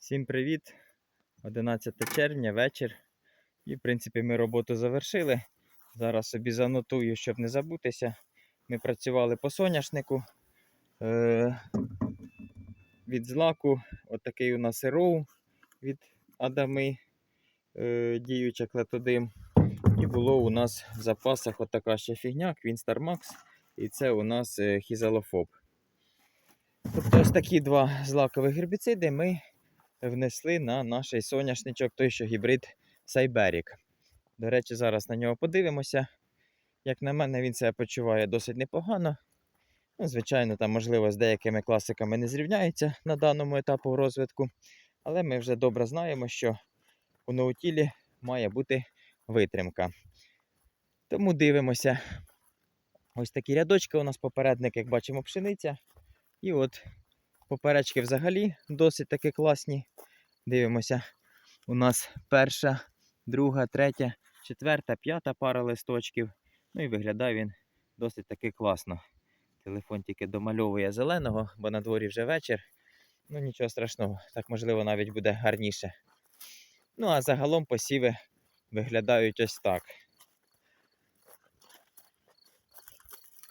Всім привіт! 11 червня, вечір. І, в принципі, ми роботу завершили. Зараз собі занотую, щоб не забутися. Ми працювали по соняшнику. Е- від злаку отакий у нас роу від Адами, е- діюча клетодим. І було у нас в запасах отака ще фігня, Queen Max. І це у нас е, хізалофоб. Тобто ось такі два злакові гербіциди ми внесли на наш соняшничок, той що гібрид Сайберік. До речі, зараз на нього подивимося. Як на мене, він себе почуває досить непогано. Ну, звичайно, там, можливо, з деякими класиками не зрівняється на даному етапу розвитку. Але ми вже добре знаємо, що у ноутілі має бути витримка. Тому дивимося. Ось такі рядочки у нас попередник, як бачимо, пшениця. І от поперечки взагалі досить таки класні. Дивимося. У нас перша, друга, третя, четверта, п'ята пара листочків. Ну і виглядає він досить таки класно. Телефон тільки домальовує зеленого, бо на дворі вже вечір. Ну нічого страшного, так можливо навіть буде гарніше. Ну а загалом посіви виглядають ось так.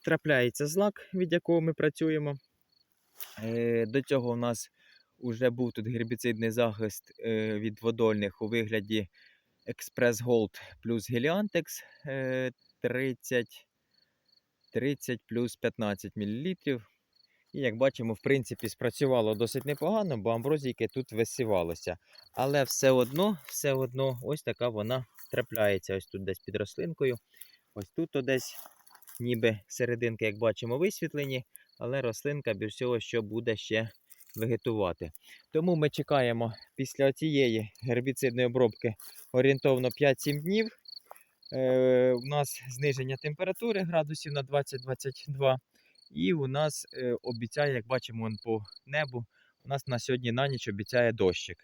Трапляється злак, від якого ми працюємо. Е, До цього у нас вже був тут гербіцидний захист е, від водольних у вигляді Express Gold плюс е, 30, 30 плюс 15 мл. І як бачимо, в принципі, спрацювало досить непогано, бо амброзійки тут висівалося. Але все одно, все одно, ось така вона трапляється. Ось тут десь під рослинкою. Ось тут десь ніби серединки, як бачимо, висвітлені, але рослинка без всього, що буде ще вегетувати. Тому ми чекаємо після цієї гербіцидної обробки орієнтовно 5-7 днів. Е, у нас зниження температури градусів на 20-22. І у нас е, обіцяє, як бачимо по небу, у нас на сьогодні на ніч обіцяє дощик.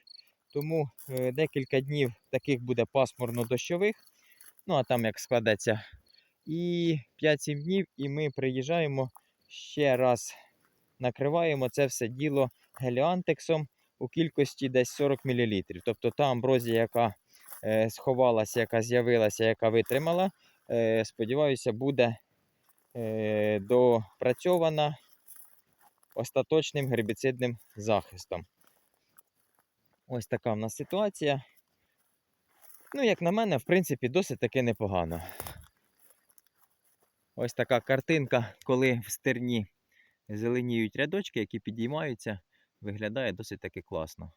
Тому е, декілька днів таких буде пасмурно-дощових. Ну а там як складеться. І 5-7 днів, і ми приїжджаємо ще раз накриваємо це все діло геліантексом у кількості десь 40 мл. Тобто та амброзія, яка е, сховалася, яка з'явилася, яка витримала, е, сподіваюся, буде е, допрацьована остаточним гербіцидним захистом. Ось така в нас ситуація. Ну, як на мене, в принципі, досить таки непогано. Ось така картинка, коли в стерні зеленіють рядочки, які підіймаються, виглядає досить таки класно.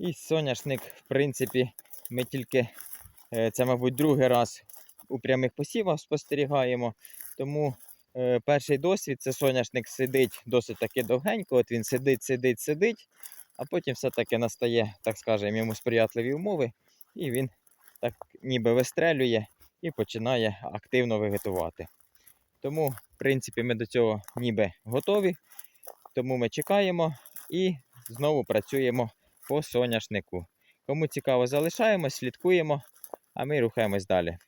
І соняшник, в принципі, ми тільки, е, це, мабуть, другий раз у прямих посівах спостерігаємо. Тому е, перший досвід це соняшник сидить досить таки довгенько. От він сидить, сидить, сидить, а потім все-таки настає, так скажемо, йому сприятливі умови, і він так ніби вистрелює і починає активно вегетувати. Тому, в принципі, ми до цього ніби готові. Тому ми чекаємо і знову працюємо по соняшнику. Кому цікаво, залишаємо, слідкуємо, а ми рухаємось далі.